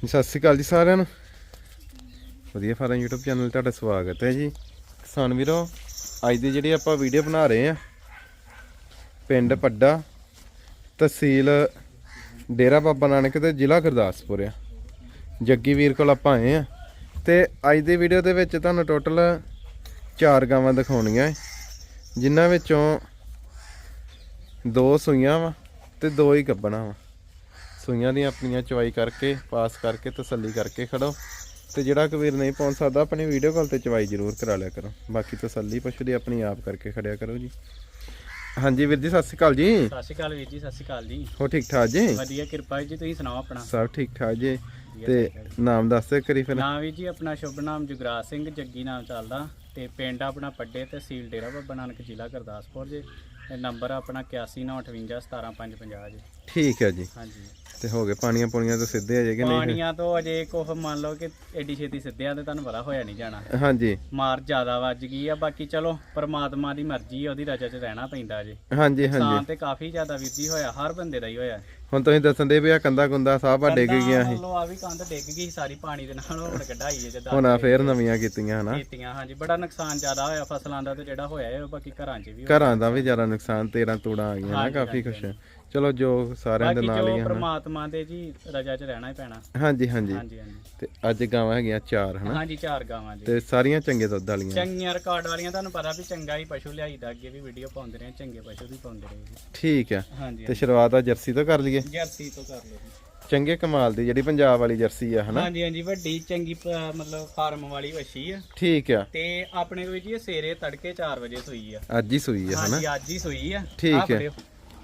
ਸਤਿ ਸ਼੍ਰੀ ਅਕਾਲ ਜੀ ਸਾਰਿਆਂ ਨੂੰ। ਵਧੀਆ ਫਾਰਮ YouTube ਚੈਨਲ 'ਤੇ ਤੁਹਾਡਾ ਸਵਾਗਤ ਹੈ ਜੀ। ਕਿਸਾਨ ਵੀਰੋ, ਅੱਜ ਦੀ ਜਿਹੜੀ ਆਪਾਂ ਵੀਡੀਓ ਬਣਾ ਰਹੇ ਆ ਪਿੰਡ ਪੱਡਾ, ਤਹਿਸੀਲ ਡੇਰਾ ਬਾਬਾ ਨਾਨਕ ਤੇ ਜ਼ਿਲ੍ਹਾ ਗੁਰਦਾਸਪੁਰ ਆ। ਜੱਗੀ ਵੀਰ ਕੋਲ ਆਪਾਂ ਆਏ ਆ ਤੇ ਅੱਜ ਦੀ ਵੀਡੀਓ ਦੇ ਵਿੱਚ ਤੁਹਾਨੂੰ ਟੋਟਲ ਚਾਰ ਗਾਵਾਂ ਦਿਖਾਉਣੀਆਂ ਹੈ, ਜਿਨ੍ਹਾਂ ਵਿੱਚੋਂ ਦੋ ਸੂਈਆਂ ਵਾ ਤੇ ਦੋ ਹੀ ਗੱਬਣਾ ਵਾ। ਸੂਈਆਂ ਦੀਆਂ ਆਪਣੀਆਂ ਚਵਾਈ ਕਰਕੇ ਪਾਸ ਕਰਕੇ ਤਸੱਲੀ ਕਰਕੇ ਖੜੋ। ਤੇ ਜਿਹੜਾ ਕਬੀਰ ਨਹੀਂ ਪਹੁੰਚ ਸਕਦਾ ਆਪਣੀ ਵੀਡੀਓ ਕਾਲ ਤੇ ਚਵਾਈ ਜ਼ਰੂਰ ਕਰਾ ਲਿਆ ਕਰੋ। ਬਾਕੀ ਤਸੱਲੀ ਪਸ਼ੂ ਦੀ ਆਪਣੀ ਆਪ ਕਰਕੇ ਖੜਿਆ ਕਰੋ ਜੀ। ਹਾਂਜੀ ਵੀਰ ਜੀ ਸਤਿ ਸ਼੍ਰੀ ਅਕਾਲ ਜੀ। ਸਤਿ ਸ਼੍ਰੀ ਅਕਾਲ ਵੀਰ ਜੀ ਸਤਿ ਸ਼੍ਰੀ ਅਕਾਲ ਜੀ। ਹੋ ਠੀਕ ਠਾਕ ਜੀ? ਵਧੀਆ ਕਿਰਪਾ ਜੀ ਤੁਸੀਂ ਸੁਣਾਓ ਆਪਣਾ? ਸਭ ਠੀਕ ਠਾਕ ਜੀ। ਤੇ ਨਾਮ ਦੱਸ ਦਿਓ ਕਰੀ ਫਿਰ। ਨਾਮ ਵੀਰ ਜੀ ਆਪਣਾ ਸ਼ੁਭ ਨਾਮ ਜੁਗਰਾਜ ਸਿੰਘ ਜੱਗੀ ਨਾਮ ਚੱਲਦਾ। ਤੇ ਪਿੰਡ ਆਪਣਾ ਪੱਡੇ ਤਹਿਸੀਲ ਡੇਰਾ ਬਾਬਾ ਨਾਨਕ ਜ਼ਿਲ੍ਹਾ ਗੁਰਦਾਸਪੁਰ ਜੀ। ਨੰਬਰ ਆਪਣਾ 8195517550 ਜੀ। ਠੀਕ ਹੈ ਜੀ। ਹਾਂਜੀ। ਤੇ ਹੋ ਗਏ ਪਾਣੀਆਂ ਪੂਣੀਆਂ ਤੋਂ ਸਿੱਧੇ ਆ ਜੇ ਕਿ ਨਹੀਂ ਪਾਣੀਆਂ ਤੋਂ ਅਜੇ ਕੁਛ ਮੰਨ ਲਓ ਕਿ ਐਡੀ ਛੇਤੀ ਸਿੱਧਿਆਂ ਤੇ ਤੁਹਾਨੂੰ ਪਤਾ ਹੋਇਆ ਨਹੀਂ ਜਾਣਾ। ਹਾਂਜੀ। ਮਾਰ ਜ਼ਿਆਦਾ ਵੱਜ ਗਈ ਆ ਬਾਕੀ ਚਲੋ ਪਰਮਾਤਮਾ ਦੀ ਮਰਜ਼ੀ ਆ ਉਹਦੀ ਰਜਾ 'ਚ ਰਹਿਣਾ ਪੈਂਦਾ ਜੀ। ਹਾਂਜੀ ਹਾਂਜੀ। ਤੇ ਕਾਫੀ ਜ਼ਿਆਦਾ ਜੀ ਹੋਇਆ ਹਰ ਬੰਦੇ ਦਾ ਹੀ ਹੋਇਆ। ਹੁਣ ਤੁਸੀਂ ਦੱਸਣ ਦੇ ਵੀ ਆ ਕੰਦਾ ਕੁੰਦਾ ਸਾਹ ਆ ਡਿੱਗ ਗਿਆ ਸੀ। ਲੋ ਆ ਵੀ ਕੰਧ ਡਿੱਗ ਗਈ ਸਾਰੀ ਪਾਣੀ ਦੇ ਨਾਲ ਹੁਣ ਕਢਾਈ ਹੈ ਜਿੱਦਾਂ ਹੁਣ ਆ ਫੇਰ ਨਵੀਆਂ ਕੀਤੀਆਂ ਹਨਾ। ਕੀਤੀਆਂ ਹਾਂਜੀ। ਬੜਾ ਨੁਕਸਾਨ ਜ਼ਿਆਦਾ ਹੋਇਆ ਫਸਲਾਂ ਦਾ ਤੇ ਜਿਹੜਾ ਹੋਇਆ ਹੈ ਬਾਕੀ ਘਰਾਂ 'ਚ ਵੀ। ਘਰਾਂ ਦਾ ਵੀ ਜ਼ਿਆਦਾ ਨੁਕਸਾਨ 13 ਤੂੜਾਂ ਆ ਗਈਆਂ ਨਾ ਕਾਫੀ ਕੁਛ। ਚਲੋ ਜੋ ਸਾਰਿਆਂ ਦੇ ਬਾਕੀ ਨਾਲ ਹੀ ਜੋ ਆ ਹਨਾ। ਪ੍ਰਮਾਤਮਾ ਦੇ ਜੀ ਰਜਾ 'ਚ ਰਹਿਣਾ ਹੀ ਪੈਣਾ। ਹਾਂਜੀ ਹਾਂਜੀ। ਹਾਂਜੀ ਹਾਂਜੀ। ਤੇ ਅੱਜ ਗਾਵਾਂ ਹੈਗੀਆਂ ਚਾਰ ਹਨਾ। ਹਾਂਜੀ ਚਾਰ ਗਾਵਾਂ ਜੀ। ਤੇ ਸਾਰੀਆਂ ਚੰਗੇ ਦੁੱਧ ਵਾਲੀਆਂ। ਚੰਗੀਆਂ ਰਿਕਾਰਡ ਵਾਲੀਆਂ ਤੁਹਾਨੂੰ ਪਤਾ ਵੀ ਚੰਗਾ ਹੀ ਪਸ਼ੂ ਲਿਆਈਦਾ ਅੱਗੇ ਵੀ ਵੀਡੀਓ ਪਾਉਂਦੇ ਰਹੇ ਚੰਗੇ ਪਸ਼ੂ ਵੀ ਪਾਉਂਦੇ ਰਹੇ ਜੀ। ਠੀਕ ਆ। ਹਾਂਜੀ ਤੇ ਸ਼ੁਰੂਆਤ ਆ ਜਰਸੀ ਤੋਂ ਕਰ ਲਈਏ। ਜਰਸੀ ਤੋਂ ਕਰ ਲਓ ਜੀ। ਚੰਗੇ ਕਮਾਲ ਦੀ ਜਿਹੜੀ ਪੰਜਾਬ ਵਾਲੀ ਜਰਸੀ ਆ ਹਨਾ। ਹਾਂਜੀ ਹਾਂਜੀ ਵੱਡੀ ਚੰਗੀ ਪ- ਮਤਲਬ ਫਾਰਮ ਵਾਲੀ ਵੱਛੀ ਆ। ਠੀਕ ਆ। ਤੇ ਆਪਣੇ ਕੋਲ ਜੀ ਇਹ ਸਵੇਰੇ ਤੜਕੇ 4 ਵਜੇ ਸੂਈ ਆ। ਅੱਜ ਹੀ ਸੂਈ ਆ ਹਨਾ। ਹਾਂਜੀ ਅੱਜ ਹੀ ਸੂਈ ਆ। ਠੀਕ ਆਹ ਹੈ। ਫੜਿਓ।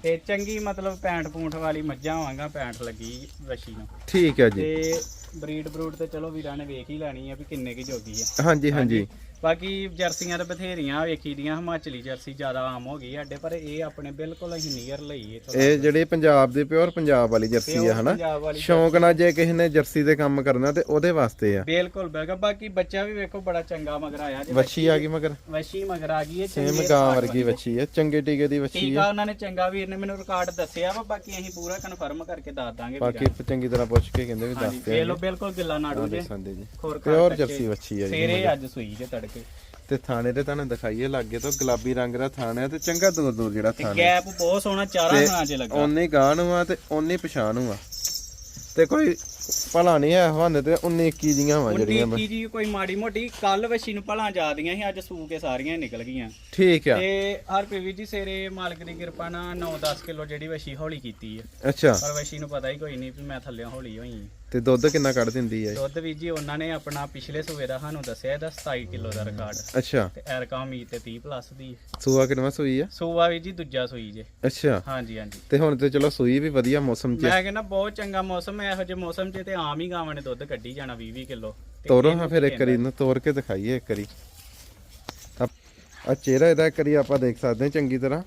ਤੇ ਚੰਗੀ ਮਤਲਬ ਪੈਂਟ ਪੂੰਠ ਵਾਲੀ ਮੱਝਾਂ ਵਾਂਗਾ ਪੈਂਟ ਲੱਗੀ ਵਸ਼ੀ ਨੂੰ। ਠੀਕ ਆ ਜੀ। ਤੇ ਬਰੀਡ ਬਰੂਡ ਤੇ ਚਲੋ ਵੀਰਾਂ ਨੇ ਵੇਖ ਹੀ ਲੈਣੀ ਆ ਵੀ ਕਿੰਨੇ ਕੀ ਜੋਗੀ ਆ। ਹਾਂਜੀ। ਹਾਂਜੀ। ਬਾਕੀ ਜਰਸੀਆਂ ਤਾਂ ਬਥੇਰੀਆਂ ਵੇਖੀ ਦੀਆਂ ਹਿਮਾਚਲੀ ਜਰਸੀ ਜ਼ਿਆਦਾ ਆਮ ਹੋ ਗਈ ਸਾਡੇ ਪਰ ਇਹ ਆਪਣੇ ਬਿਲਕੁਲ ਅਸੀਂ ਨੀਅਰ ਲਈ ਇਹ ਜਿਹੜੇ ਪੰਜਾਬ ਦੇ ਪਿਓਰ ਪੰਜਾਬ ਵਾਲੀ ਜਰਸੀ ਆ ਹਨਾ? ਪੰਜਾਬ ਵਾਲੀ ਸ਼ੌਂਕ ਨਾਲ ਜੇ ਕਿਸੇ ਨੇ ਜਰਸੀ ਦੇ ਕੰਮ ਕਰਨਾ ਤੇ ਉਹਦੇ ਵਾਸਤੇ ਆ। ਬਿਲਕੁਲ ਬਿਲਕੁਲ। ਬਾਕੀ ਬੱਚਾ ਵੀ ਵੇਖੋ ਬੜਾ ਚੰਗਾ ਮਗਰ ਆਇਆ ਜੀ ਵੱਛੀ ਆ ਗਈ ਮਗਰ? ਵਸ਼ੀ ਮਗਰ ਆ ਗਈ ਹੈ ਸੇਮ ਚੰਗੇ ਗਾਂ ਵਰਗੀ ਵੱਛੀ ਆ ਚੰਗੇ ਟੀਕੇ ਦੀ ਵੱਛੀ ਆ ਆ। ਉਹਨਾਂ ਨੇ ਚੰਗਾ ਵੀਰ ਨੇ ਮੈਨੂੰ ਰਿਕਾਰਡ ਦੱਸਿਆ ਵਾ ਬਾਕੀ ਅਸੀਂ ਪੂਰਾ ਕਨਫਰਮ ਕਰਕੇ ਦੱਸ ਦਾਂਗੇ ਬਾਕੀ ਚੰਗੀ ਤਰ੍ਹਾਂ ਪੁੱਛ ਕੇ ਕਹਿੰਦੇ ਵੀ ਹਾਂਜੀ ਦੱਸਦੇ ਵੇਖ ਲਓ ਬਿਲਕੁਲ ਗਿੱਲਾ ਨਾੜੂ ਜੇ ਸੰਦੇ ਜੀ। ਖੋਰ ਪਿਓਰ ਜਰਸੀ ਵੱਛੀ ਆ ਜੀ ਸੇਰੇ ਅੱਜ ਸੂਈ ਜੇ ਤੜਕੇ। ਤੇ ਥਾਣੇ ਤੇ ਤੁਹਾਨੂੰ ਦਿਖਾਈਏ ਲੱਗੇ ਤੋਂ ਗੁਲਾਬੀ ਰੰਗ ਦਾ ਥਾਣਾ ਹੈ ਤੇ ਚੰਗਾ ਦੂਰ ਦੂਰ ਜਿਹੜਾ ਥਾਣਾ ਗੈਪ ਬਹੁਤ ਸੋਹਣਾ ਚਾਰਾਂ ਥਾਂ 'ਚ ਲੱਗਾ। ਓਨੀ ਗਾਂ ਨੂੰ ਆ ਤੇ ਓਨੀ ਪਛਾਣ ਆ। ਤੇ ਕੋਈ ਭਲਾ ਨਹੀਂ ਹੈ ਹਵਾਨੇ ਤੇ 19 21 ਜੀਆਂ ਵਾ ਜਿਹੜੀਆਂ ਕੀ ਜੀ ਕੋਈ ਮਾੜੀ ਮੋਟੀ ਕੱਲ ਵਸ਼ੀ ਨੂੰ ਭਲਾਂ ਜਾਦੀਆਂ ਸੀ ਅੱਜ ਸੂ ਕੇ ਸਾਰੀਆਂ ਹੀ ਨਿਕਲ ਗਈਆਂ। ਠੀਕ ਆ। ਤੇ ਹਰ ਪੀਵੀ ਜੀ ਸੇਰੇ ਮਾਲਕ ਦੀ ਕਿਰਪਾ ਨਾਲ 9-10 ਕਿਲੋ ਜਿਹੜੀ ਵਸ਼ੀ ਹੌਲੀ ਕੀਤੀ ਹੈ ਅੱਛਾ। ਪਰ ਵਸ਼ੀ ਨੂੰ ਪਤਾ ਹੀ ਕੋਈ ਨਹੀਂ ਵੀ ਮੈਂ ਥੱਲੇ ਹੌਲੀ ਹੋਈ। ਤੇ ਦੁੱਧ ਕਿੰਨਾ ਕੱਢ ਦਿੰਦੀ ਹੈ ਦੁੱਧ ਵੀ ਜੀ ਉਹਨਾਂ ਨੇ ਆਪਣਾ ਪਿਛਲੇ ਸੂਏ ਦਾ ਸਾਨੂੰ ਦੱਸਿਆ ਇਹਦਾ 27 ਕਿਲੋ ਦਾ ਰਿਕਾਰਡ ਅੱਛਾ। ਤੇ ਐਰਕਾ ਉਮੀਦ ਤੇ 30 ਪਲੱਸ ਦੀ। ਸੂਆ ਕਿੰਨਾ ਸੂਈ ਆ? ਸੂਆ ਵੀ ਜੀ ਦੂਜਾ ਸੂਈ ਜੇ। ਅੱਛਾ। ਹਾਂਜੀ ਹਾਂਜੀ। ਤੇ ਹੁਣ ਤੇ ਚਲੋ ਸੂਈ ਵੀ ਵਧੀਆ ਮੌਸਮ 'ਚ ਮੈਂ ਕਹਿੰਦਾ ਬਹੁਤ ਚੰਗਾ ਮੌਸਮ ਹੈ ਇਹੋ ਜਿਹੇ ਮੌਸਮ 'ਚ ਤੇ ਆਮ ਹੀ ਗਾਵਾਂ ਨੇ ਦੁੱਧ ਕੱਢੀ ਜਾਣਾ 20 20 ਕਿਲੋ। ਤੋਰੋ ਹਾਂ ਫਿਰ ਇੱਕ ਵਾਰੀ ਨੂੰ ਤੋੜ ਕੇ ਦਿਖਾਈਏ ਇੱਕ ਵਾਰੀ। ਆ ਚਿਹਰਾ ਇਹਦਾ ਇੱਕ ਵਾਰੀ ਆਪਾਂ ਦੇਖ ਸਕਦੇ ਹਾਂ ਚੰਗੀ ਤਰ੍ਹਾਂ।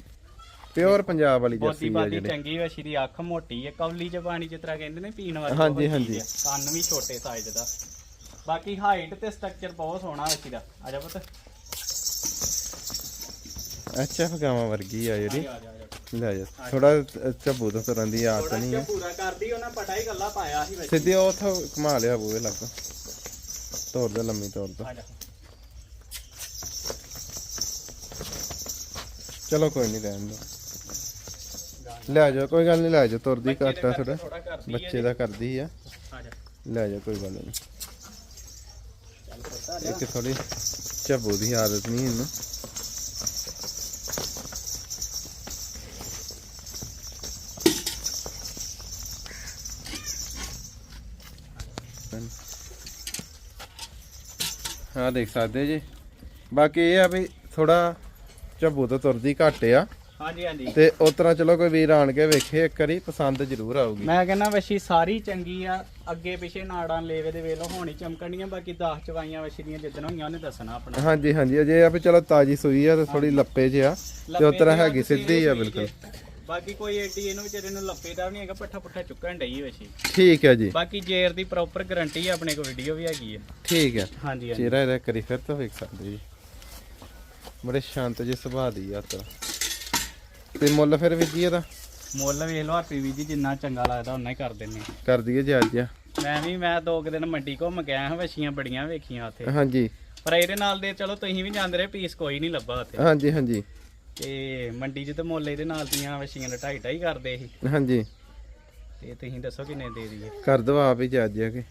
ਪਿਓਰ ਪੰਜਾਬ ਵਾਲੀ ਬੋਦੀ ਜਰਸੀ ਆ ਬਾਦੀ ਜਿਹੜੀ। ਚੰਗੀ ਵਸ਼ੀ ਦੀ ਅੱਖ ਮੋਟੀ ਹੈ ਕੌਲੀ ਚ ਪਾਣੀ ਜਿਸ ਤਰ੍ਹਾਂ ਕਹਿੰਦੇ ਨੇ ਪੀਣ ਵਾਲੀ ਹਾਂਜੀ, ਚੀਜ਼ ਹਾਂਜੀ। ਹੈ। ਕੰਨ ਵੀ ਛੋਟੇ ਸਾਈਜ਼ ਦਾ। ਬਾਕੀ ਹਾਈਟ ਤੇ ਸਟਰਕਚਰ ਬਹੁਤ ਸੋਹਣਾ ਵਸ਼ੀ ਦਾ। ਆ ਜਾ ਪੁੱਤ। ਅੱਛਾ ਫਗਾਵਾਂ ਵਰਗੀ ਆ ਜਿਹੜੀ। ਆ ਜਾ ਆ ਜਾ ਲੈ ਜਾ। ਥੋੜਾ ਝੱਬੂ ਤੋਂ ਤੁਰਨ ਦੀ ਆਦਤ ਥੋੜਾ ਨਹੀਂ ਜਿਹਾ ਹੈ ਪੂਰਾ ਕਰਦੀ ਉਹਨਾਂ ਪਟਾ ਹੀ ਗੱਲਾਂ ਪਾਇਆ ਸੀ ਵਸ਼ੀ ਸਿੱਧੀ ਉਹ ਉੱਥੋਂ ਘੁਮਾ ਲਿਆ ਬੂਏ ਲੱਗ ਤੋੜ ਦੇ ਲੰਮੀ ਤੋੜ ਦੋ। ਆ ਜਾ। ਚਲੋ ਕੋਈ ਨਹੀਂ ਰਹਿਣ ਦੋ। ਲੈ ਜਾ ਕੋਈ ਗੱਲ ਨਹੀਂ ਲੈ ਜਾ ਤੁਰਦੀ ਘੱਟ ਆ ਥੋੜਾ ਬੱਚੇ ਦਾ ਕਰਦੀ ਆ। ਆ ਲੈ ਜਾ ਕੋਈ ਗੱਲ ਨਹੀਂ। ਆ ਇੱਕ ਥੋੜੀ ਝੱਬੂ ਦੀ ਆਦਤ ਨਹੀਂ ਇਹਨੂੰ। ਹਾਂ ਦੇਖ ਸਕਦੇ ਜੀ। ਬਾਕੀ ਇਹ ਆ ਵੀ ਥੋੜਾ ਝੱਬੂ ਤੋਂ ਤੁਰਦੀ ਘੱਟ ਆ। ਹਾਂਜੀ ਹਾਂਜੀ। ਤੇ ਉਸ ਤਰ੍ਹਾਂ ਚਲੋ ਕੋਈ ਵੀਰ ਆਣ ਕੇ ਵੇਖੇ ਇੱਕ ਵਾਰੀ ਪਸੰਦ ਜ਼ਰੂਰ ਆਊਗੀ। ਮੈਂ ਕਹਿੰਦਾ ਵਸ਼ੀ ਸਾਰੀ ਚੰਗੀ ਆ ਅੱਗੇ ਪਿਛੇ ਨਾੜਾਂ ਲੇਵੇ ਦੇ ਵੇਲੋ ਹੋਣੀ ਚਮਕਣੀਆਂ ਬਾਕੀ 10 ਚਵਾਈਆਂ ਵਸ਼ੀ ਦੀਆਂ ਜਿੱਦਣ ਹੋਈਆਂ ਉਹਨੇ ਦੱਸਣਾ ਆਪਣਾ। ਹਾਂਜੀ ਹਾਂਜੀ ਅਜੇ ਆ ਵੀ ਚਲੋ ਤਾਜੀ ਸੂਈ ਆ ਤੇ ਥੋੜੀ ਲੱਪੇ 'ਚ ਆ ਤੇ ਉਸ ਤਰ੍ਹਾਂ ਹੈਗੀ ਸਿੱਧੀ ਆ ਬਿਲਕੁਲ। ਬਾਕੀ ਕੋਈ ਏਡੀ ਇਹਨੂੰ ਵਿਚਾਰੇ ਨੂੰ ਲੱਪੇ ਦਾ ਨਹੀਂ ਹੈਗਾ ਪੱਠਾ ਪੁੱਠਾ ਚੁੱਕਣ ਡਈ ਵਸ਼ੀ। ਠੀਕ ਹੈ ਜੀ। ਬਾਕੀ ਜੇਰ ਦੀ ਪ੍ਰੋਪਰ ਗਾਰੰਟੀ ਆ ਆਪਣੇ ਕੋਲ ਵੀਡੀਓ ਵੀ ਹੈਗੀ ਹੈ ਠੀਕ ਹੈ ਹਾਂਜੀ ਹਾਂਜੀ। ਚਿਹਰਾ ਇਹਦਾ ਕਰੀ ਫਿਰ ਤਾਂ ਵੇਖ ਸਕਦੇ ਜੀ। ਬੜੇ ਸ਼ਾਂਤ ਜਿਹੇ ਸੁਭਾਅ ਦੀ ਆ ਤਾਂ ਮੁੱਲ ਫਿਰ ਵੀ ਜੀ ਇਹਦਾ? ਮੁੱਲ ਵੇਖ ਲਓ ਹਰਪੀ ਵੀ ਜੀ ਜਿੰਨਾ ਚੰਗਾ ਲੱਗਦਾ ਉਨਾ ਹੀ ਕਰ ਦਿੰਨੇ ਕਰ ਦਈਏ ਜੀ ਅੱਜ ਆ। ਮੈਂ ਵੀ ਮੈਂ ਦੋ ਕੁ ਦਿਨ ਮੰਡੀ ਘੁੰਮ ਗਿਆ ਹਾਂ ਵਛੀਆਂ ਬੜੀਆਂ ਵੇਖੀਆਂ ਉੱਥੇ। ਹਾਂਜੀ। ਪਰ ਇਹਦੇ ਨਾਲ ਦੇ ਚਲੋ ਤੁਸੀਂ ਵੀ ਜਾਂਦੇ ਰਹੇ ਪੀਸ ਕੋਈ ਨਹੀਂ ਲੱਭਾ ਉੱਥੇ। ਹਾਂਜੀ ਹਾਂਜੀ। ਤੇ ਮੰਡੀ 'ਚ ਤੇ ਮੁੱਲ ਇਹਦੇ ਨਾਲ ਦੀਆਂ ਵਛੀਆਂ ਦਾ ਢਾਈ ਢਾਈ ਕਰਦੇ ਸੀ। ਹਾਂਜੀ। ਤੇ ਤੁਸੀਂ ਦੱਸੋ ਕਿੰਨੇ ਦੇ ਦਈਏ? ਕਰ ਦੋ ਆਪ ਹੀ ਜੱਜ ਆ ਕੇ।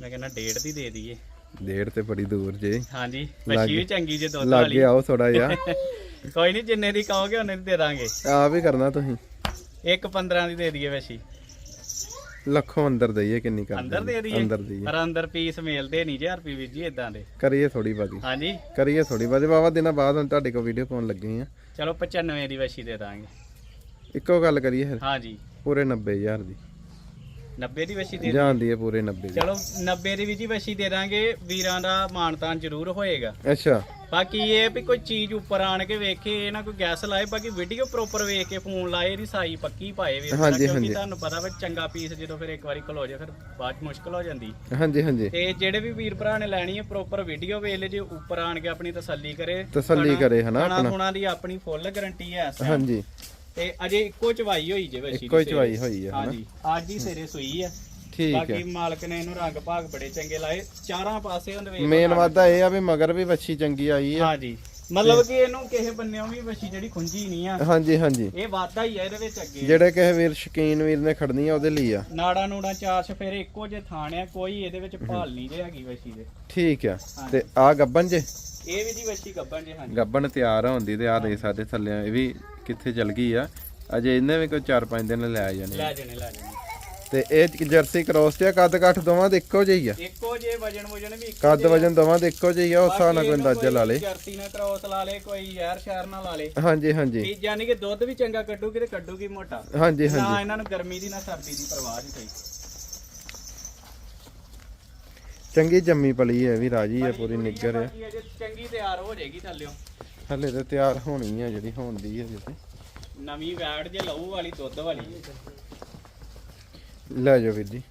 ਮੈਂ ਕਹਿੰਦਾ ਡੇਢ ਦੀ ਦੇ ਦਈਏ। ਡੇਢ ਤੇ ਬੜੀ ਦੂਰ ਜੇ। ਹਾਂਜੀ ਵਛੀ ਵੀ ਚੰਗੀ ਜੇ ਦੁੱਧ ਵਾਲੀ। ਲਾਗੇ ਆਓ ਥੋੜਾ ਜਿਹਾ। ਕੋਈ ਨਹੀਂ ਜਿੰਨੇ ਦੀ ਕਹੋਗੇ ਉਹਨੇ ਦੀ ਦੇ ਦਾਂਗੇ। ਆਪ ਹੀ ਕਰਨਾ ਤੁਸੀਂ। ਇੱਕ 15 ਦੀ ਦੇ ਦਈਏ ਵਛੀ ਲੱਖੋਂ ਅੰਦਰ ਦਈਏ ਕਿੰਨੀ ਕਰ ਅੰਦਰ ਦੇ ਦਈਏ? ਅੰਦਰ ਦਈਏ। ਪਰ ਅੰਦਰ ਪੀਸ ਮਿਲਦੇ ਨਹੀਂ ਜੇ ਰੁਪਏ ਵੀਰ ਜੀ ਇਦਾਂ ਦੇ। ਕਰੀਏ ਥੋੜੀ ਬਾਦੀ ਹਾਂਜੀ। ਕਰੀਏ ਥੋੜੀ ਬਾਦੀ ਬਾਬਾ ਦਿਨਾਂ ਬਾਅਦ ਹੁਣ ਤੁਹਾਡੇ ਕੋਲ ਵੀਡੀਓ ਪਾਉਣ ਲੱਗੇ ਆ। ਚਲੋ 95 ਦੀ ਵਛੀ ਦੇ ਦਾਂਗੇ। ਇੱਕੋ ਗੱਲ ਕਰੀਏ ਫਿਰ। ਹਾਂਜੀ। ਪੂਰੇ 90000 ਦੀ। 90 ਦੀ ਵਛੀ ਦੇ ਜਾਂਦੀ ਹੈ ਪੂਰੇ 90 ਦੀ। ਚਲੋ 90 ਦੀ ਵੀ ਜੀ ਵਛੀ ਦੇ ਦਾਂਗੇ। ਵੀਰਾਂ ਦਾ ਮਾਨਤਾਨ ਜ਼ਰੂਰ ਹੋਏਗਾ। ਅੱਛਾ। ਬਾਕੀ ਇਹ ਵੀ ਕੋਈ ਚੀਜ਼ ਉੱਪਰ ਆਣ ਕੇ ਵੇਖੇ ਇਹ ਨਾ ਕੋਈ ਗੈਸ ਲਾਏ ਬਾਕੀ ਵੀਡੀਓ ਪ੍ਰੋਪਰ ਵੇਖ ਕੇ ਫੋਨ ਲਾਏ ਦੀ ਸਾਈ ਪੱਕੀ ਪਾਏ ਵੀ ਹਾਂਜੀ। ਤੁਹਾਨੂੰ ਪਤਾ ਵਾ ਚੰਗਾ ਪੀਸ ਜਦੋਂ ਫਿਰ ਇੱਕ ਵਾਰੀ ਖਲੋ ਜਾ ਫਿਰ ਬਾਅਦ 'ਚ ਮੁਸ਼ਕਲ ਹੋ ਜਾਂਦੀ। ਹਾਂਜੀ ਹਾਂਜੀ। ਤੇ ਜਿਹੜੇ ਵੀ ਵੀਰ ਭਰਾ ਨੇ ਲੈਣੀ ਹੈ ਪ੍ਰੋਪਰ ਵੀਡੀਓ ਵੇਖ ਲੈ ਜੇ ਉੱਪਰ ਆਣ ਕੇ ਆਪਣੀ ਤਸੱਲੀ ਕਰੇ ਤਸੱਲੀ ਖਾਣਾ- ਕਰੇ ਹਨਾ ਖਾਣਾ ਆਪਣਾ। ਖੁਣਾ ਦੀ ਆਪਣੀ ਫੁੱਲ ਗਾਰੰਟੀ ਹੈ ਇਸ time। ਹਾਂਜੀ। ਤੇ ਅਜੇ ਇੱਕੋ ਚਵਾਈ ਹੋਈ ਜੇ ਵਸ਼ੀ ਇੱਕੋ ਹੀ ਚਵਾਈ ਹੋਈ ਹੈ ਹਨਾ। ਹਾਂਜੀ ਅੱਜ ਹੀ ਸਿਰੇ ਸੂਈ ਆ ਠੀਕ ਹੈ। ਬਾਕੀ ਮਾਲਕ ਨੇ ਇਹਨੂੰ ਰੰਗ ਭਾਗ ਬੜੇ ਚੰਗੇ ਲਾਏ। ਚਾਰਾਂ ਪਾਸੇ ਉਹਦੇ ਵੇਖ ਮੇਨ ਵਾਦਾ ਇਹ ਆ ਵੀ ਮਗਰ ਵੀ ਵੱਛੀ ਚੰਗੀ ਆਈ ਆ। ਹਾਂਜੀ। ਮਤਲਬ ਕਿ ਇਹਨੂੰ ਕਿਸੇ ਬੰਨਿਓ ਵੀ ਵਸ਼ੀ ਜਿਹੜੀ ਖੁੰਝੀ ਨਹੀਂ ਆ। ਹਾਂਜੀ ਹਾਂਜੀ। ਇਹ ਵਾਧਾ ਹੀ ਆ ਇਹਦੇ ਵਿੱਚ ਅੱਗੇ। ਜਿਹੜੇ ਕਿਸੇ ਵੀਰ ਸ਼ਕੀਨ ਵੀਰ ਨੇ ਖੜਨੀ ਆ ਉਹਦੇ ਲਈ ਆ। ਨਾੜਾ ਨੂੜਾ ਚਾਰ ਸਫੇਰੇ ਇੱਕੋ ਜੇ ਥਾਣ ਆ ਕੋਈ ਇਹਦੇ ਵਿੱਚ ਭਾਲ ਨਹੀਂ ਜੇ ਹੈਗੀ ਵਸ਼ੀ ਦੇ। ਠੀਕ ਆ। ਤੇ ਆ ਗੱਬਨ ਜੇ? ਇਹ ਵੀ ਜੀ ਵਸ਼ੀ ਗੱਬਣ ਜੇ ਹਾਂਜੀ। ਗੱਬਨ ਤਿਆਰ ਹੁੰਦੀ ਤੇ ਆ ਦੇ ਸਾਡੇ ਥੱਲੇ ਇਹ ਵੀ ਕਿੱਥੇ ਚਲ ਗਈ ਆ। ਅਜੇ ਇਹਨੇ ਵੀ ਕੋਈ 4-5 ਦਿਨ ਲੈ ਜਾਣੇ ਆ। ਲੈ ਜਣੇ ਲੈ ਜਣੇ। ਤੇ ਇਹ ਜਰਸੀ ਕ੍ਰੋਸ ਤੇ ਕੱਦ ਕੱਠ ਦੋਵਾਂ ਦੇ ਇੱਕੋ ਜਿਹੀ ਆ। ਇੱਕੋ ਜੇ ਵਜਨ ਵਜਨ ਵੀ ਇੱਕੋ ਕੱਦ ਵਜਨ ਦੋਵਾਂ ਦੇ ਇੱਕੋ ਜਿਹੀ ਆ ਉਸ ਹਿਸਾਬ ਨਾਲ ਕੋਈ ਅੰਦਾਜ਼ਾ ਲਾ ਲੇ। ਜਰਸੀ ਨਾਲ ਕ੍ਰੋਸ ਲਾ ਲੇ ਕੋਈ ਯਾਰ ਸ਼ਹਿਰ ਨਾਲ ਲਾ ਲੇ। ਹਾਂਜੀ ਹਾਂਜੀ। ਇਹ ਯਾਨੀ ਕਿ ਦੁੱਧ ਵੀ ਚੰਗਾ ਕੱਢੂਗੀ ਤੇ ਕੱਢੂਗੀ ਮੋਟਾ। ਹਾਂਜੀ ਨਾ ਹਾਂਜੀ। ਇਹਨਾਂ ਨੂੰ ਗਰਮੀ ਦੀ ਨਾ ਸਰਦੀ ਦੀ ਪਰਵਾਹ ਨਹੀਂ ਕੋਈ ਚੰਗੀ ਜੰਮੀ ਪਲੀ ਹੈ ਵੀ ਰਾਜੀ ਆ ਪੂਰੀ ਨਿੱਗਰ ਆ। ਬਾਕੀ ਅਜੇ ਚੰਗੀ ਤਿਆਰ ਹੋ ਜਾਏਗੀ ਥੱਲਿਓ। ਹਲੇ ਤੇ ਤਿਆਰ ਹੋਣੀ ਆ ਜਿਹੜੀ ਹੋਣਦੀ ਹੈ ਜਿੱਤੇ ਨਵੀਂ ਵੈੜ ਜੇ ਲਹੂ ਵਾਲੀ ਦੁੱਧ ਵਾਲੀ। ਲੈ ਜਾਓ ਵੀਰ ਜੀ।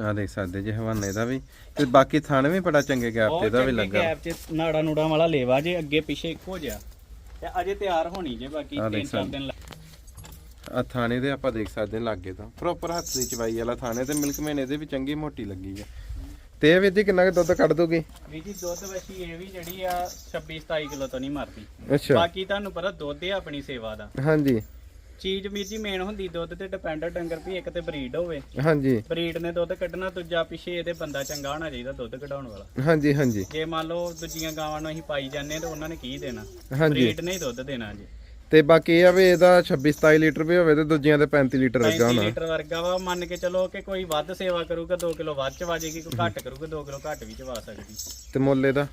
ਆ ਦੇਖ ਸਕਦੇ ਜੇ ਹਵਾਨੇ ਦਾ ਵੀ। ਤੇ ਬਾਕੀ ਥਣ ਵੀ ਬੜਾ ਚੰਗੇ ਗੈਪ ਤੇ ਦਾ ਵੀ ਲੱਗਾ। ਗੈਪ ਚ ਨਾੜਾ ਨੂੜਾ ਵਾਲਾ ਲੇਵਾ ਜੇ ਅੱਗੇ ਪਿੱਛੇ ਇੱਕੋ ਜਿਹਾ। ਤੇ ਅਜੇ ਤਿਆਰ ਹੋਣੀ ਜੇ ਬਾਕੀ ਆਹ ਦੇਖ 3-4 ਸਕਦੇ। ਦਿਨ ਆ ਥਾਣੇ ਦੇ ਆਪਾਂ ਦੇਖ ਸਕਦੇ ਹਾਂ ਲਾਗੇ ਤੋਂ। ਪ੍ਰੋਪਰ ਹੱਥ ਦੀ ਚਵਾਈ ਵਾਲਾ ਥਾਣੇ ਤੇ ਮਿਲਕ ਮੈਨੇ ਦੇ ਵੀ ਚੰਗੀ ਮੋਟੀ ਲੱਗੀ ਆ। ਤੇ ਇਹ ਵੀਰ ਜੀ ਕਿੰਨਾ ਕੁ ਦੁੱਧ ਕੱਢ ਦੋਗੇ ਵੀ ਜੀ ਦੁੱਧ ਵਸ਼ੀ ਇਹ ਵੀ ਜਿਹੜੀ ਆ 26-27 ਕਿਲੋ ਤੋਂ ਨਹੀਂ ਮਰਦੀ। ਅੱਛਾ। ਬਾਕੀ ਤੁਹਾਨੂੰ ਪਤਾ ਦੁੱਧ ਹੈ ਆਪਣੀ ਸੇਵਾ ਦਾ। ਹਾਂਜੀ। ਚੀਜ਼ ਵੀਰ ਜੀ ਮੇਨ ਹੁੰਦੀ ਦੁੱਧ ਤੇ ਡਿਪੈਂਡ ਡੰਗਰ ਵੀ ਇੱਕ ਤੇ ਬਰੀਡ ਹੋਵੇ। ਹਾਂਜੀ। ਬਰੀਡ ਨੇ ਦੁੱਧ ਕੱਢਣਾ ਦੂਜਾ ਪਿੱਛੇ ਇਹਦੇ ਬੰਦਾ ਚੰਗਾ ਹੋਣਾ ਚਾਹੀਦਾ ਦੁੱਧ ਕਢਾਉਣ ਵਾਲਾ। ਹਾਂਜੀ ਹਾਂਜੀ। ਜੇ ਮੰਨ ਲਓ ਦੂਜੀਆਂ ਗਾਵਾਂ ਨੂੰ ਅਸੀਂ ਪਾਈ ਜਾਂਦੇ ਹਾਂ ਤਾਂ ਉਹਨਾਂ ਨੇ ਕੀ ਦੇਣਾ? ਹਾਂਜੀ। ਬਰੀਡ ਨੇ ਹੀ ਦੁੱਧ ਦੇਣਾ ਜੀ। ਤੇ ਬਾਕੀ ਇਹ ਆ ਵੀ ਇਹਦਾ 26 27 ਲੀਟਰ ਵੀ ਹੋਵੇ ਤੇ ਦੂਜੀਆਂ ਦੇ 35 ਲੀਟਰ ਲੱਗਾ 35 ਹੋਣਾ। ਲੀਟਰ ਵਰਗਾ ਵਾ ਮੰਨ ਕੇ ਚਲੋ ਕਿ ਕੋਈ ਵੱਧ ਸੇਵਾ ਕਰੂਗਾ 2 ਕਿਲੋ ਵੱਧ ਚਵਾ ਜੇਗੀ ਕੋਈ ਘੱਟ ਕਰੂਗਾ 2 ਕਿਲੋ ਘੱਟ ਵੀ ਚਵਾ ਸਕਦੀ। ਤੇ ਮੁੱਲ ਇਹਦਾ?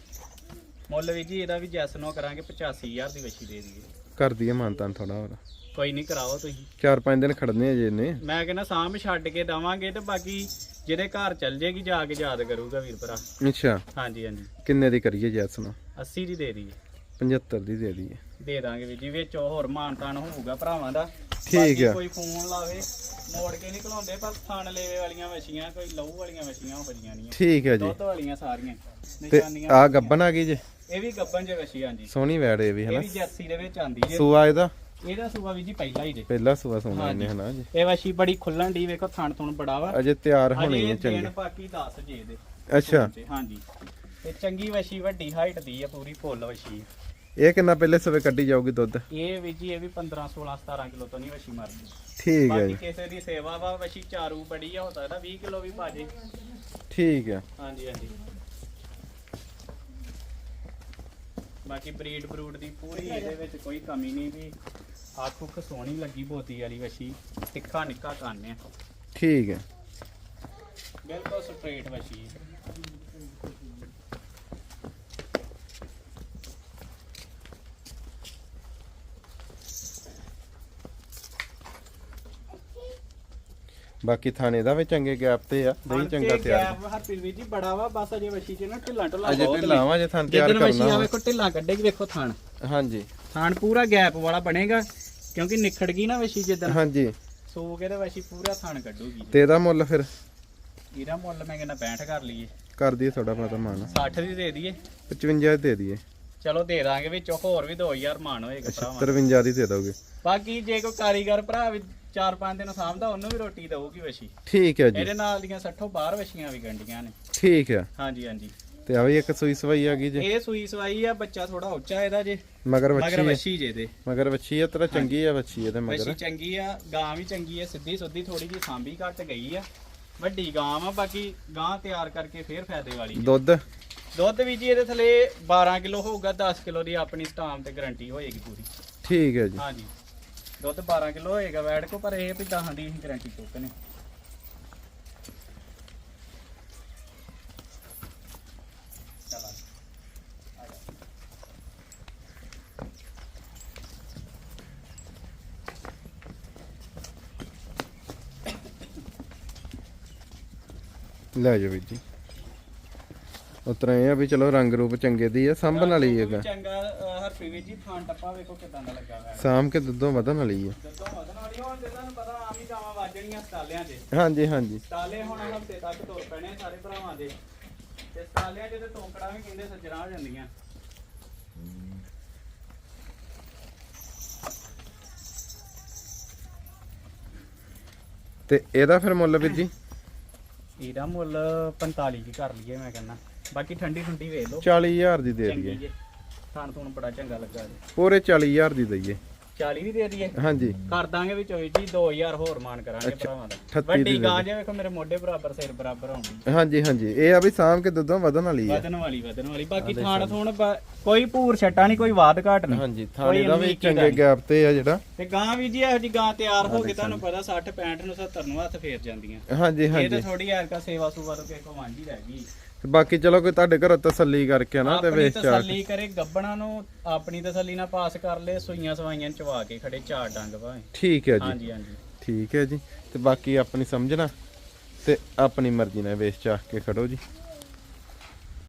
ਮੁੱਲ ਵੀ ਜੀ ਇਹਦਾ ਵੀ ਜੈਸ ਨੋ ਕਰਾਂਗੇ 85000 ਦੀ ਵਛੀ ਦੇ ਦਈਏ। ਕਰ ਦਈਏ ਮਾਨਤਾਨ ਥੋੜਾ ਹੋਰ। ਕੋਈ ਨਹੀਂ ਕਰਾਓ ਤੁਸੀਂ। 4-5 ਦਿਨ ਖੜਨੇ ਆ ਜੇ ਇਹਨੇ। ਮੈਂ ਕਹਿੰਦਾ ਸਾਂਭ ਛੱਡ ਕੇ ਦਵਾਂਗੇ ਤੇ ਬਾਕੀ ਜਿਹਦੇ ਘਰ ਚੱਲ ਜੇਗੀ ਜਾ ਕੇ ਯਾਦ ਕਰੂਗਾ ਵੀਰ ਭਰਾ। ਅੱਛਾ। ਹਾਂਜੀ ਹਾਂਜੀ। ਕਿੰਨੇ ਦੀ ਕਰੀਏ ਜੈਸ ਨੂੰ? 80 ਦੀ ਦੇ ਦਈਏ। 75 ਦੀ ਦੇ ਦਈਏ। ਦੇ ਦਾਂਗੇ ਵੀ ਜੀ ਵਿੱਚ ਹੋਰ ਮਾਨਤਾਨ ਹੋਊਗਾ ਭਰਾਵਾਂ ਦਾ। ਠੀਕ ਬਾਕੀ ਆ। ਕੋਈ ਫੋਨ ਲਾਵੇ ਮੋੜ ਕੇ ਨਹੀਂ ਘਲਾਉਂਦੇ ਪਰ ਥਣ ਲੇਵੇ ਵਾਲੀਆਂ ਵਛੀਆਂ ਕੋਈ ਲਹੂ ਵਾਲੀਆਂ ਵਛੀਆਂ ਹੋ ਬਜੀਆਂ ਨਹੀਂ ਠੀਕ ਹੈ ਜੀ। ਦੁੱਧ ਵਾਲੀਆਂ ਸਾਰੀਆਂ ਤੇ ਨਿਸ਼ਾਨੀਆਂ ਆ ਗੱਬਨ ਆ ਗਈ ਜੇ? ਇਹ ਵੀ ਗੱਬਨ ਜੇ ਵਛੀ ਹਾਂਜੀ। ਸੋਹਣੀ ਵੈੜ ਇਹ ਵੀ ਇਹ ਹਨਾ? ਵੀ ਜਰਸੀ ਦੇ ਵਿੱਚ ਆਂਦੀ ਜੇ। ਸੂਆ ਇਹਦਾ? ਇਹਦਾ ਸੂਆ ਵੀ ਜੀ ਪਹਿਲਾ ਹੀ ਜੇ। ਪਹਿਲਾ ਸੂਆ ਸੋਹਣਾ ਇਹਨੇ ਹਨਾ ਜੀ? ਇਹ ਵਛੀ ਬੜੀ ਖੁੱਲਣ ਦੀ ਵੇਖੋ ਥਣ ਥੁਣ ਬੜਾ ਵਾ। ਅਜੇ ਤਿਆਰ ਹੋਣੀ ਹੈ ਇਹ ਚੰਗੀ। ਬਾਕੀ 10 ਜੇ ਦੇ ਅੱਛਾ। ਹਾਂਜੀ। ਤੇ ਚੰਗੀ ਵਛੀ ਵੱਡੀ ਹਾਈਟ ਦੀ ਆ ਪੂਰੀ ਫੁੱਲ ਵਛੀ। ਇਹ ਕਿੰਨਾ ਪਹਿਲੇ ਸਵੇ ਕੱਢੀ ਜਾਊਗੀ ਦੁੱਧ? ਇਹ ਵੀ ਜੀ ਇਹ ਵੀ 15 16 17 ਕਿਲੋ ਤੋਂ ਨਹੀਂ ਵਛੀ ਮਰਦੀ। ਠੀਕ ਹੈ ਬਾਕੀ ਜੀ। ਕਿਸੇ ਦੀ ਸੇਵਾ ਵਾ ਵਛੀ ਚਾਰੂ ਬੜੀ ਆ ਹੋ ਸਕਦਾ 20 ਕਿਲੋ ਵੀ ਪਾ ਜੇ। ਠੀਕ ਹੈ। ਹਾਂਜੀ ਹਾਂਜੀ। ਬਾਕੀ ਬਰੀਡ ਬਰੂਡ ਦੀ ਪੂਰੀ ਇਹਦੇ ਵਿੱਚ ਕੋਈ ਕਮੀ ਨਹੀਂ ਵੀ ਅੱਖ ਉੱਖ ਸੋਹਣੀ ਲੱਗੀ ਬੋਤੀ ਵਾਲੀ ਵਛੀ ਤਿੱਖਾ ਨਿੱਕਾ ਕੰਨ ਆ। ਠੀਕ ਹੈ। ਬਿਲਕੁਲ ਸਟ੍ਰੇਟ ਵਛੀ। ਬਾਕੀ ਥਾਣੇ ਦਾ ਵੀ ਚੰਗੇ ਗੈਪ ਤੇ ਆ ਦਹੀਂ ਚੰਗਾ ਤਿਆਰ। ਹਰਪ੍ਰੀਤ ਵੀਰ ਜੀ ਬੜਾ ਵਾ ਬਸ ਅਜੇ ਵਛੀ ਚ ਨਾ ਢਿੱਲਾ ਢਿੱਲਾ ਅਜੇ ਨੇ। ਲਾਵਾਂ ਜੇ ਥਾਂ ਤਿਆਰ ਜਿੱਦਣ ਵਛੀ ਕਰਨਾ ਆ ਵਾ। ਵੇਖੋ ਢਿੱਲਾ ਕੱਢੇਗੀ ਵੇਖੋ ਥਾਣ। ਹਾਂਜੀ। ਥਾਣ ਪੂਰਾ ਗੈਪ ਵਾਲਾ ਬਣੇਗਾ ਕਿਉਂਕਿ ਨਿਖੜ ਗਈ ਨਾ ਵਛੀ ਜਿੱਦਣ। ਹਾਂਜੀ। ਸੋ ਕੇ ਤੇ ਵੈਸੀ ਪੂਰਾ ਥਣ ਕੱਢੂਗੀ। ਤੇ ਇਹਦਾ ਮੁੱਲ ਫਿਰ? ਇਹਦਾ ਮੁੱਲ ਮੈਂ ਕਹਿੰਦਾ 65 ਕਰ ਲਈਏ। ਕਰ ਦਈਏ ਥੋੜਾ ਬਹੁਤਾ ਮਾਨ। 60 ਦੀ ਦੇ ਦਈਏ। 55 ਦੇ ਦਈਏ। ਚਲੋ ਦੇ ਦਾਂਗੇ ਵਿੱਚੋਂ ਹੋਰ ਵੀ 2000 ਮਾਨ ਹੋਏਗਾ ਭਰਾਵਾਂ 53 ਦੀ ਦੇ ਦੋਗੇ। ਬਾਕੀ ਜੇ ਕੋਈ ਕਾਰੀਗਰ ਭਰਾ ਵੀ 4-5 ਦਿਨ ਸਾਂਭਦਾ ਉਹਨੂੰ ਵੀ ਰੋਟੀ ਦਊਗੀ ਵਸ਼ੀ। ਠੀਕ ਹੈ ਜੀ। ਇਹਦੇ ਨਾਲ ਦੀਆਂ 60 ਬਾਹਰ ਵਸ਼ੀਆਂ ਵੀ ਗੰਡੀਆਂ ਨੇ। ਠੀਕ ਹੈ। ਹਾਂਜੀ ਹਾਂਜੀ। ਤੇ ਆ ਵੀ ਇੱਕ ਸੂਈ ਸਵਾਈ ਆ ਗਈ ਜੇ। ਇਹ ਸੂਈ ਸਵਾਈ ਆ ਬੱਚਾ ਥੋੜਾ ਉੱਚਾ ਇਹਦਾ ਜੇ। ਮਗਰ ਮਗਰ ਵੱਛੀ ਜੇ ਦੇ ਮਗਰ ਵੱਛੀ ਹੈ ਤੇਰਾ ਚੰਗੀ ਆ ਵੱਛੀ ਇਹਦੇ ਮਗਰ। ਚੰਗੀ ਆ ਗਾਂ ਵੀ ਚੰਗੀ ਆ ਸਿੱਧੀ ਸੁੱਧੀ ਥੋੜੀ ਜੀ ਸਾਂਭੀ ਘੱਟ ਗਈ ਆ। ਵੱਡੀ ਗਾਂ ਆ ਬਾਕੀ ਗਾਂ ਤਿਆਰ ਕਰਕੇ ਫੇਰ ਫਾਇਦੇ ਵਾਲੀ ਆ। ਦੁੱਧ? ਦੁੱਧ ਵੀ ਜੀ ਇਹਦੇ ਥਲੇ 12 ਕਿਲੋ ਹੋਊਗਾ 10 ਕਿਲੋ ਦੀ ਆਪਣੀ ਸਟਾਮ ਤੇ ਗਾਰੰਟੀ ਹੋਏਗੀ ਪੂਰੀ। ਠੀਕ ਹੈ ਜੀ। ਹਾਂਜੀ। ਦੁੱਧ 12 ਕਿਲੋ ਹੋਏਗਾ ਵੈੜ ਕੋ ਪਰ ਇਹ ਵੀ 10 ਦੀ ਗਾਰੰਟੀ ਚੁੱਕਨੇ ਚਲਾ ਲੈ ਜਾਓ ਵੀਰ ਜੀ। ਉਤਰਾ ਆ ਵੀ ਚਲੋ ਰੰਗ ਰੂਪ ਚੰਗੇ ਦੀ ਆ ਸਾਂਭਣ ਵਾਲੀ ਹੈਗਾ। ਚੰਗਾ ਅਹ ਹਰਪੀ ਵੀਰ ਜੀ ਥਾਂ ਟੱਪਾ ਵੇਖੋ ਕਿਦਾਂ ਦਾ ਲੱਗਾ ਹੋਇਆ। ਸਾਂਭ ਕੇ ਦੁੱਧੋਂ ਵਧਣ ਵਾਲੀ ਆ। ਜਦੋਂ ਵਧਣ ਵਾਲੀ ਹੁਣ ਤੇ ਤੁਹਾਨੂੰ ਪਤਾ ਆਮ ਹੀ ਗਾਵਾਂ ਵਾਜਣੀਆਂ ਸਟਾਲਿਆਂ 'ਚ ਹਾਂਜੀ ਹਾਂਜੀ। ਸਟਾਲੇ ਹੁਣ ਹਫ਼ਤੇ ਤੱਕ ਤੁਰ ਪੈਣੇ ਆ ਸਾਰੇ ਭਰਾਵਾਂ ਦੇ। ਤੇ ਸਟਾਲਿਆਂ 'ਚ ਤੇ ਤੋਕੜਾ ਵੀ ਕਹਿੰਦੇ ਸੱਜਣਾ ਹੋ ਜਾਂਦੀਆਂ। ਤੇ ਇਹਦਾ ਫਿਰ ਮੁੱਲ ਵੀਰ ਜੀ? ਇਹਦਾ ਮੁੱਲ 45 ਕੀ ਕਰ ਲਈਏ ਮੈਂ ਕਹਿੰਦਾ। ਬਾਕੀ ਠੰਡੀ ਠੰਡੀ ਵੇਖ ਲਓ। 40000 ਦੀ ਦੇ ਦਈਏ। ਜੇ ਥਾਣ ਤੁਹਾਨੂੰ ਬੜਾ ਚੰਗਾ ਲੱਗਾ ਜੀ। ਪੂਰੇ 40000 ਦੀ ਦਈਏ। 40 ਵੀ ਦੇ ਦਈਏ? ਹਾਂਜੀ। ਕਰ ਦਾਂਗੇ ਵਿੱਚ ਹੋਈ ਜੀ 2000 ਹੋਰ ਮਾਨ ਕਰਾਂਗੇ ਭਰਾਵਾਂ ਦਾ। 38 ਦੀ ਵੱਡੀ ਗਾਂ ਜੇ ਵੇਖੋ ਮੇਰੇ ਮੋਢੇ ਬਰਾਬਰ ਸਿਰ ਬਰਾਬਰ ਆਉਣੀ ਹਾਂਜੀ ਹਾਂਜੀ। ਇਹ ਆ ਵੀ ਸਾਂਭ ਕੇ ਦੁੱਧੋਂ ਵਧਣ ਵਾਲੀ ਆ। ਵਧਣ ਵਾਲੀ ਵਧਣ ਵਾਲੀ। ਬਾਕੀ ਥਾਣ ਥੂਣ ਕੋਈ ਭੂਰ ਛੱਟਾ ਨਹੀਂ ਕੋਈ ਵਾਦ ਘਾਟ ਨਹੀਂ। ਹਾਂਜੀ ਥਾਣੇ ਦਾ ਵੀ ਚੰਗੇ। ਗੈਪ ਤੇ ਆ ਜਿਹੜਾ। ਤੇ ਗਾਂ ਵੀ ਜੀ ਇਹੋ ਜੀ ਗਾਂ ਤਿਆਰ ਹੋ ਕੇ ਤੁਹਾਨੂੰ ਪਤਾ 60 65 ਨੂੰ 70 ਨੂੰ ਹੱਥ ਫੇਰ ਜਾਂਦੀਆਂ। ਹਾਂਜੀ ਇਹ ਹਾਂਜੀ। ਤਾਂ ਥੋੜੀ ਐਰਕਾ ਸੇਵਾ ਸੂਵਾ ਤੋਂ ਕਿਸੇ ਕੋ ਵਾਂਝੀ ਰਹਿ ਗਈ। ਤੇ ਬਾਕੀ ਚਲੋ ਕੋਈ ਤੁਹਾਡੇ ਘਰੋਂ ਤਸੱਲੀ ਕਰਕੇ ਨਾ ਤੇ ਆਪਣੀ ਵੇਚ ਚਾਰ ਤਸੱਲੀ ਕਰੇ ਗੱਬਣਾ ਨੂੰ ਆਪਣੀ ਤਸੱਲੀ ਨਾਲ ਪਾਸ ਕਰ ਲੈ ਸੂਈਆਂ ਸਵਾਈਆਂ ਚਵਾ ਕੇ ਖੜੇ ਚਾਰ ਡੰਗ ਭਾਵੇਂ। ਠੀਕ ਹੈ ਜੀ। ਹਾਂਜੀ ਹਾਂਜੀ। ਠੀਕ ਹੈ ਜੀ। ਤੇ ਬਾਕੀ ਆਪਣੀ ਸਮਝਣਾ ਤੇ ਆਪਣੀ ਮਰਜ਼ੀ ਨਾਲ ਵੇਚ ਚਾਹ ਕੇ ਖੜੋ ਜੀ।